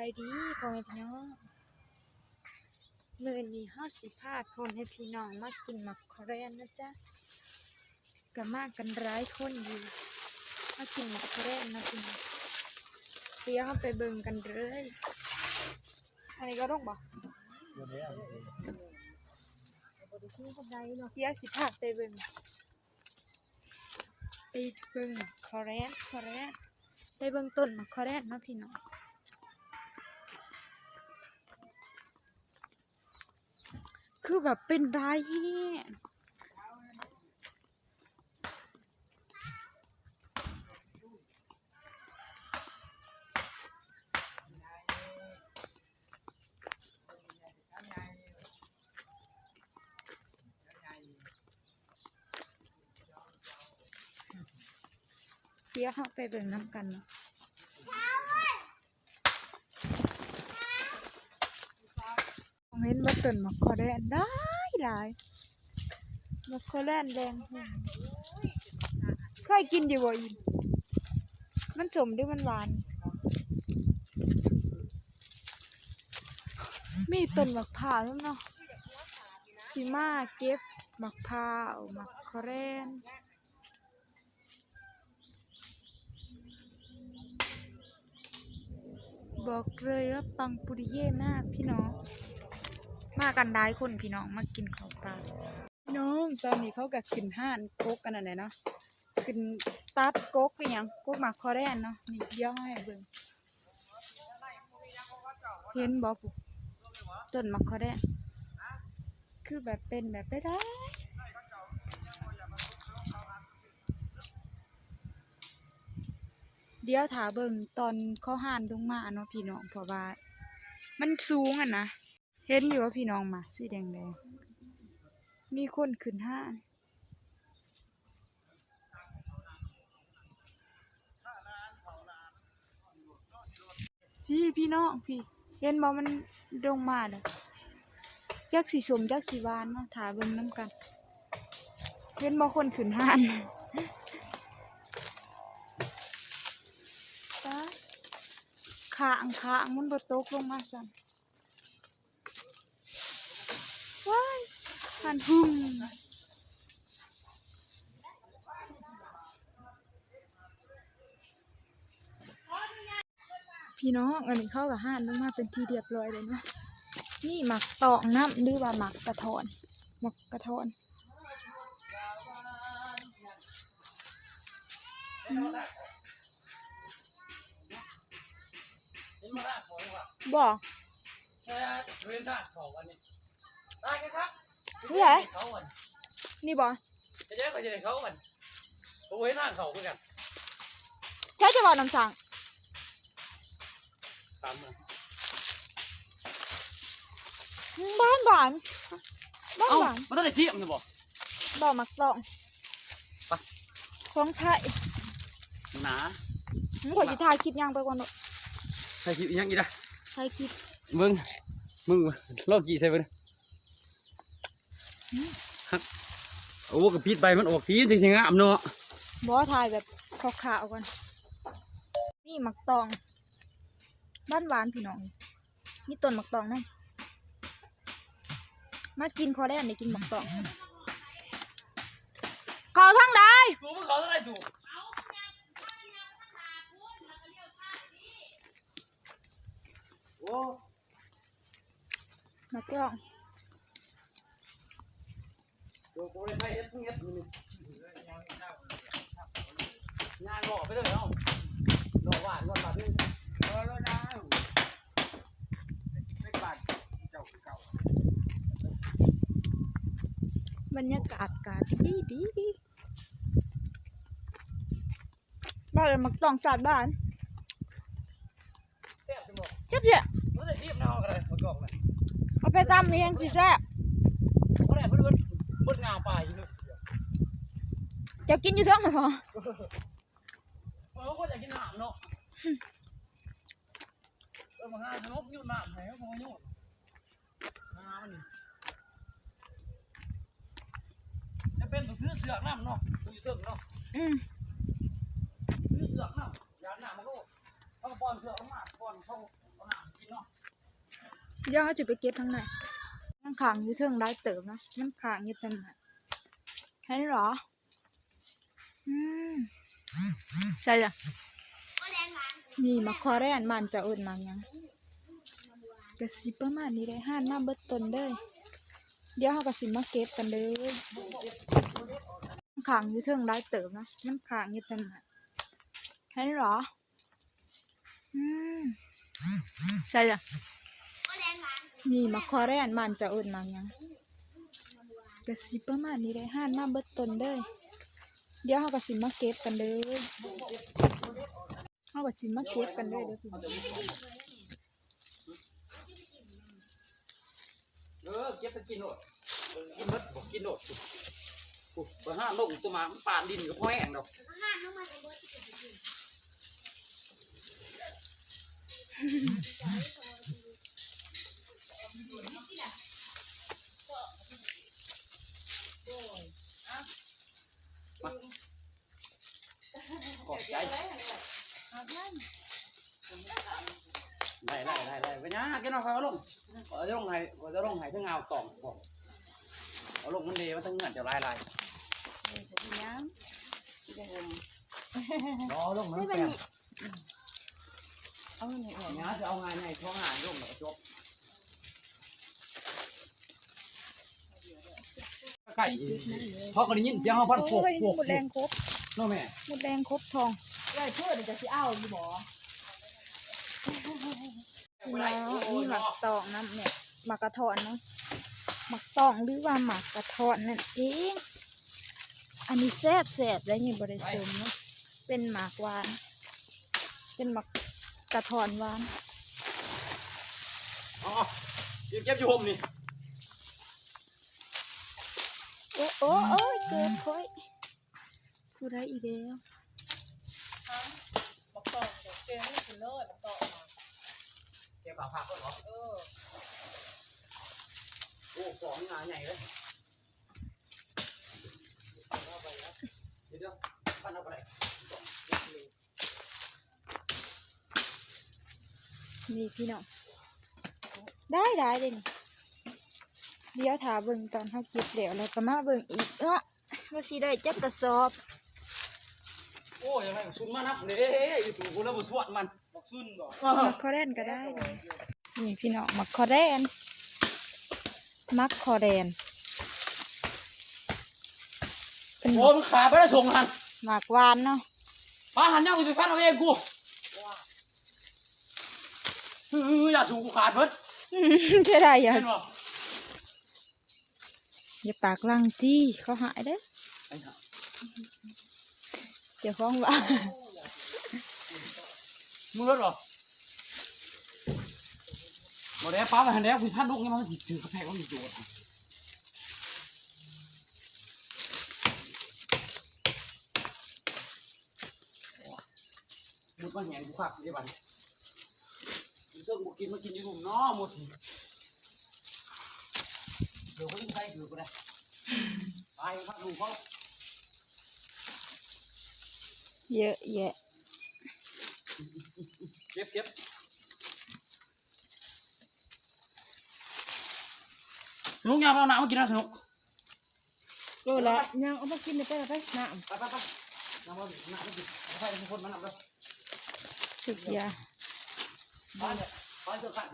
ายดีพ่อแม่พี่น้องมื้อนี้เฮาสิพาคนให้พี่น้องมากินหมักคอแรนนะจ๊ะก็มากันหลายคนอยู่มากินหมักคอแรนนะพี่น้องเดี๋ยวเฮาไปเบิ่งกันเลยอันนี้ก็ต้องบอกเดี๋ยวสิพาไปเบิ่งไปเบิ่งหมักคอแรนคอแรนไปเบิ่งต้นหมักคอแรนเนาะพี่น้อง คือแบบเป็นรายแห่เดี๋ยวเราไปเบิ่งน้ำกันเนาะผม เห็นว่าต้นมะขอแดนได้หลายมะขอแดนแดงหุ่นเคยกินอยู่บ่อินมันสมด้วยมันหวาน มีต้นมะพร้าวแล้วเนาะสิมาเก็บมะพร้าวมะขอแดนบอกเลยว่าปังปุริเย่มากพี่น้องากันได้คนพี่น้องมากินข้าวปลาพี่น้องตอนนี้เขาก็ขึ้นห้านกกกันนั่นแหละเนาะขึ้นตัดกกไปยังกกหมากคอแรนเนาะนี่เดี๋ย่อให้เบิ่งเห็นบอกต้นหมากคอแรนคือแบบเป็นแบบได้ได้เดี๋ยวถาเบิ่งตอนเขาห่านลงมาเนาะพี่น้องเพราะว่า มันสูงอะนะ เห็นอยู่ว่าพี่น้องมาสีแดงแดงมีคนขึ้นห้านพี่พี่น้องพี่ เห็นบ่มันลงมาเลยจักสีสมจักสีวานเนาะถาเบิ่งน้ำกัน เห็นบ่คนขึ้นห้านตาขางขางมันบ่ตกลงมาสั่น ว้าย หันหุ่มพี่น้องอันนี้เข้ากับห่านลงมาเป็นที่เรียบร้อยเลยเนาะนี่หมักตอกน้ำหรือว่าหมักกระทอนหมักกระทอนอืมบอกเรียนได้ของวันนี้ได้ครับ นี่ไหนเขาวันนี่บอกจะแยกไปจะไหนเขาวันผมเห็นทางเขาเหมือนกันแค่จะบอกน้ำสั่งตามมาบ้านหวานบ้านเอ้าหวานมันต้องได้ชี้มันจะบอกบอกหมักตองไปของไทยหนาผมขอจิถ่ายคลิปย่างไปก่อนเนอะใส่คิดยังอีกนะถ่ายคลิปมึงมึงโลกกี่ใส่ไป ฮักโอ้กับพีดใบมันออกทีจริงๆงามเนาะบอกว่าถ่ายแบบขาวๆก่อนนี่หมักตอง บ้านหวานพี่น้อง นี่ต้นหมักตองนะมากินคอได้อันได้กินหมักตองเขาทั้งใดกูมันเขาได้ถูกโอ้หมักตอง ตัวกูได้เฮ็ดเฮ็ดนี่งานบอกไปเลยเนาะดอกหวานก่อนมาด้วยเออแล้วนะไม่บาดเจ้าเก่าบรรยากาศกาศดีดีดีบ้านเลยหมักตองจัดบ้านแซ่บจังบ่เจ็บเจ็บมันได้รีบเนาะอะไรประกอบเลยเอาไปซ้ำนี่ยังสิแซ่บเพราะอะไร เพิ่นเพิ่นเพิ่นงามไปอยู่จะกินอยู่เท่าไหร่พอเออคนอยากกินน้ำเนาะเออมาหาสนุกอยู่น้ำไหนก็คงอยู่น้ำมันจะเป็นตัวซื้อเสือกน้ำเนาะตัวอยู่เถิงเนาะอืมซื้อเสือกน้ำอยากน้ำมันก็เอากระป๋อนเสือกมาก่อนเข้าเอาน้ำเดี๋ยวเขาจะไปเก็บทางไหน มันขังอยู่เทิงได้เติมนะมันขังอยู่เต็มเห็นหรอ อืมใช่จ้ะนี่มาคอแรนมันจะอื่นมาหยังกระสิประมาณนี้เลยห้านมาเบิดต้นเด้ยเดี๋ยวเขากระสิมาเก็บกันเลยมันขังอยู่เทิงได้เติมนะมันขังอยู่เต็มเห็นหรอ อืมใช่จ้ะ นี่มาคอแรนมันจะเอื่นมาหยังกระสิประมาณนี้เลยห้านมาเบิดต้นเด้ยเดี๋ยวเขากระสิมาเก็บกันเลยเขากระสิมาเก็บกันเลยเดี๋ยวพี่น้องเออเก็บไปกินโหดกินเบิดบอกกินโหดโอ้ไปห้าลงตัวมามันปานดินกับพ่อแห้งดอกขอบใจไล่ ไล่ไล่ไล่ไปนะแกน้องเขาเอาลงเอาจะลงให้เอาจะลงให้ทั้งเงาตองบอกเอาลงมันเดมันทั้งเงื่อนจะลายลายรอลงมันแปลงเอาหน่อยเนี้ยจะเอาไงในท้องหานลงแล้วก็จบไก่เพราะก็ได้ยินเสียงเขาพัดโผกโอ้ยโผกหมดแรงครบน้องแม่หมดแรงครบทอง ๆได้เพื่อนจะสิเอาอยู่บ่แล้วนี่หมักตองน้ำเนี่ยหมักกระทอนเนาะหมักตองหรือว่าหมักกระทอนนั่นเองอันนี้แซ่บแซ่บแล้วนี่บริสุทธิ์เนาะเป็นหมากหวาน เป็นหมักกระทอนหวานอ๋อเก็บเก็บอยู่ห่มนี่โอ้โอ้โอ้ยเกินค่อยผู้ได้อีกแล้วบอกต่อ เกมนี่คือเลิศต่อมาเก็บผักผักก็เหรอเออโอ้ของงานใหญ่เลยเดี๋ยวเดี๋ยวปั้นเอาไปไหนนี่พี่น้องได้ได้เลยนี่เดี๋ยวถาเบิ่งตอนเขาเก็บแล้วแล้วก็มาเบิ่งอีกเนาะว่าสิได้จักกระสอบ โอ้ยังไงซุนมานับเลยอยู่ถูกคนละบุสวดมันบอกซุนบอกมักคอแรนก็ได้เลยนี่พี่น้องมักคอแรนมักคอแรนเป็นโอ้มันขาไปแล้วส่งหันหมากหวานเนาะปลาหันย่างกูไปฟันเอาเองกูเอออย่าสูงกูขาดเพิ่นใช่ได้อย่าเห็นบ่อย่าปากลังจี้เขาหายเด้อไอ้ห่า เดี๋ยวฟ้องว่ามึงรถเหรอบ่ได้วป้าไปหันแล้วกูพันลูกนี่มันสิถือกระแพงมันสิโดดมุดมาแหงกูขับได้บัดนี้เรื่อกูกินมากินอยู่หนุ่มนาะหมดเดี๋ยวเขาจะใช้ถือกูได้ไปพักดูเขา เยอะแยะ เก็บเก็บสนุกยามเอาหนังมากินนะสนุกโลละยังเอามากินเลยไปเลยไปน้ไปไปไปน้ำมันน้ำมันดิไปไปทุกคนมาน้ำเลยสุดยาไปเลยไปเจอกัน